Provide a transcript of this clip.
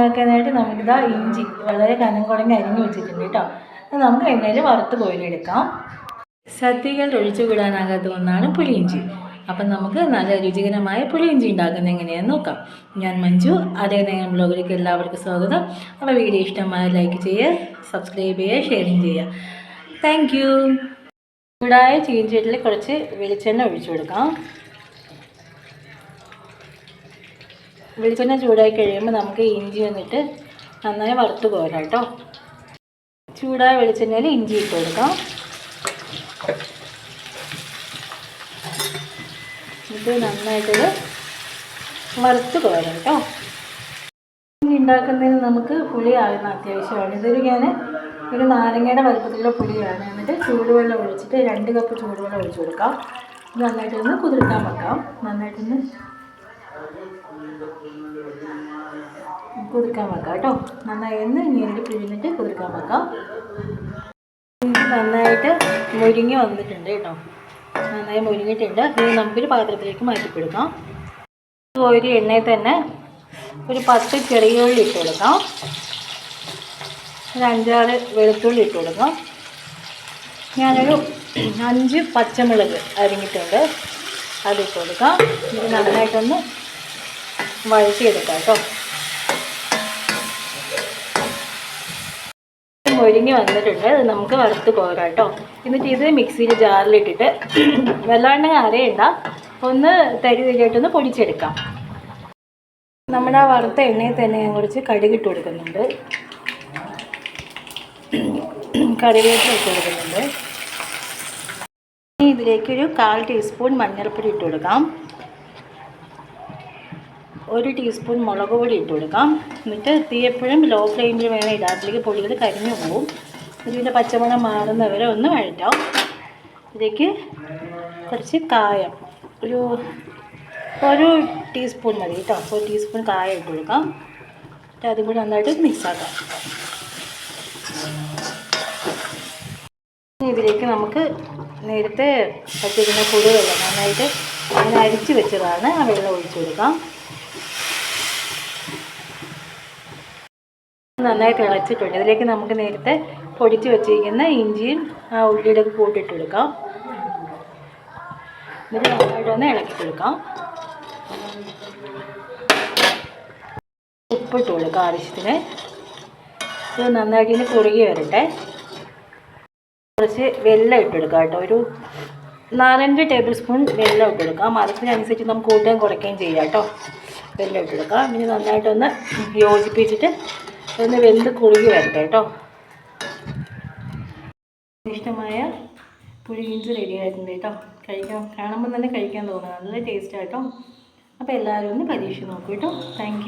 ഉണ്ടാക്കാനായിട്ട് നമുക്കിതാ ഇഞ്ചി വളരെ കനം കുടങ്ങി അരിഞ്ഞു വെച്ചിട്ടുണ്ട് കേട്ടോ. അത് നമുക്ക് എണ്ണയിൽ വറുത്ത് കോരിയെടുക്കാം. സദ്യകൾ ഒഴിച്ചു വിടാനാകാത്ത ഒന്നാണ് പുളിയിഞ്ചി. അപ്പം നമുക്ക് നല്ല രുചികരമായ പുളിയിഞ്ചി ഉണ്ടാക്കുന്നത് എങ്ങനെയാണെന്ന് നോക്കാം. ഞാൻ മഞ്ജു അതേ നേരം ബ്ലോഗിലേക്ക് എല്ലാവർക്കും സ്വാഗതം. അപ്പോൾ വീഡിയോ ഇഷ്ടമായ ലൈക്ക് ചെയ്യുക സബ്സ്ക്രൈബ് ചെയ്യുക ഷെയറിങ് ചെയ്യുക. Thank you. ചൂടായ ചീഞ്ചട്ടിൽ കുറച്ച് വെളിച്ചെണ്ണ ഒഴിച്ചു കൊടുക്കാം. വെളിച്ചെണ്ണ ചൂടായി കഴിയുമ്പോൾ നമുക്ക് ഇഞ്ചി വന്നിട്ട് നന്നായി വറുത്ത് പോരാം കേട്ടോ. ചൂടായ വെളിച്ചെണ്ണയിൽ ഇഞ്ചി ഇട്ട് കൊടുക്കാം. ഇത് നന്നായിട്ടത് വറുത്ത് പോരാം കേട്ടോ. ഇഞ്ചി ഉണ്ടാക്കുന്നതിന് നമുക്ക് പുളി ആകുന്ന അത്യാവശ്യമാണ്. ഇതൊരു ഞാൻ ഒരു നാരങ്ങയുടെ വലുപ്പത്തിലുള്ള പുളിയാണ്. എന്നിട്ട് ചൂടുവെള്ളം ഒഴിച്ചിട്ട് രണ്ട് കപ്പ് ചൂടുവെള്ളം ഒഴിച്ച് കൊടുക്കാം. നന്നായിട്ടൊന്ന് കുതിർക്കാൻ വെക്കാം. നന്നായിട്ടൊന്ന് കുതിർക്കാൻ വെക്കാം കേട്ടോ. നന്നായി ഒന്ന് ഇങ്ങനെ പിഴിഞ്ഞിട്ട് കുതിർക്കാൻ വെക്കാം. നന്നായിട്ട് മുരിങ്ങി വന്നിട്ടുണ്ട് കേട്ടോ. നന്നായി മുരിങ്ങിയിട്ടുണ്ട്. ഇത് നമുക്കൊരു പാത്രത്തിലേക്ക് മാറ്റിക്കൊടുക്കാം. ഒരു എണ്ണയിൽ തന്നെ ഒരു പത്ത് ചെറിയ ഉള്ളി ഇട്ട് കൊടുക്കാം. ഒരു അഞ്ചാറ് വെളുത്തുള്ളി ഇട്ട് കൊടുക്കാം. ഞാനൊരു അഞ്ച് പച്ചമുളക് അരിഞ്ഞിട്ടുണ്ട്. അതിട്ട് കൊടുക്കാം. ഇത് നന്നായിട്ടൊന്ന് വഴറ്റിയെടുക്കാം കേട്ടോ. മൊരിഞ്ഞ് വന്നിട്ടുണ്ട്. അത് നമുക്ക് വറുത്ത് കോരാം കേട്ടോ. എന്നിട്ട് ഇത് മിക്സിയിൽ ജാറിലിട്ടിട്ട് വല്ലാണ്ട് അരയണ്ട. ഒന്ന് തരി തരിയായിട്ടൊന്ന് പൊടിച്ചെടുക്കാം. നമ്മുടെ ആ വറുത്ത എണ്ണയിൽ തന്നെ ഞാൻ കുറച്ച് കടുകിട്ട് കൊടുക്കുന്നുണ്ട്. കറിവേപ്പില ഇട്ട് കൊടുക്കുന്നുണ്ട്. ഇതിലേക്കൊരു കാൽ ടീസ്പൂൺ മഞ്ഞൾപ്പൊടി ഇട്ട് കൊടുക്കാം. ഒരു ടീസ്പൂൺ മുളക് പൊടി ഇട്ട് കൊടുക്കാം. എന്നിട്ട് തീ എപ്പോഴും ലോ ഫ്ലെയിമിൽ വേണം അതിലേക്ക് പൊടികൾ കരിഞ്ഞു പോകും ഇതിന്റെ പച്ചമണം മാറുന്നവരെ ഒന്ന് വഴറ്റാം. ഇതിലേക്ക് കുറച്ച് കായം. ഒരു ഒരു ടീസ്പൂൺ മതി കേട്ടോ. ഒരു ടീസ്പൂൺ കായം ഇട്ട് കൊടുക്കാം. എന്നിട്ട് അതും കൂടി നന്നായിട്ട് മിക്സാക്കാം ഇതിലേക്ക് നമുക്ക് നേരത്തെ വച്ചിരിക്കുന്ന കൂടുതലല്ല നന്നായിട്ട് അങ്ങനെ അരിച്ച് വെച്ചതാണ്. ആ വെള്ളം ഒഴിച്ചു കൊടുക്കാം. നന്നായി ഇളച്ചിട്ടുണ്ട്. ഇതിലേക്ക് നമുക്ക് നേരത്തെ പൊടിച്ച് വെച്ചിരിക്കുന്ന ഇഞ്ചിയും ആ ഉള്ളിയുടെ കൂട്ടിട്ട് കൊടുക്കാം. എന്നിട്ട് നന്നായിട്ടൊന്ന് ഇളക്കി കൊടുക്കാം. ഉപ്പിട്ട് കൊടുക്കാം ആവശ്യത്തിന്. ഇത് നന്നായിട്ട് ഇനി കുറുകി വരട്ടെ. കുറച്ച് വെള്ളം ഇട്ട് കൊടുക്കാം കേട്ടോ. ഒരു നാലഞ്ച് ടേബിൾ സ്പൂൺ വെള്ളം ഇട്ട് കൊടുക്കാം. മരത്തിനനുസരിച്ച് നമുക്ക് കൂട്ടുകയും കുറയ്ക്കുകയും ചെയ്യാം കേട്ടോ. വെള്ളം ഇട്ട് കൊടുക്കാം. ഇനി നന്നായിട്ടൊന്ന് യോജിപ്പിച്ചിട്ട് ഒന്ന് വെന്ത് കുറുകി വരട്ടെ കേട്ടോ. ഇഷ്ടമായ പുളിയിഞ്ചി റെഡി ആയിട്ടുണ്ട് കേട്ടോ. കഴിക്കാം. കാണുമ്പോൾ തന്നെ കഴിക്കാൻ തോന്നുന്നു. നല്ല ടേസ്റ്റ് ആട്ടോ അപ്പോൾ എല്ലാവരും ഒന്ന് പരീക്ഷിച്ച് നോക്കൂ കേട്ടോ. താങ്ക്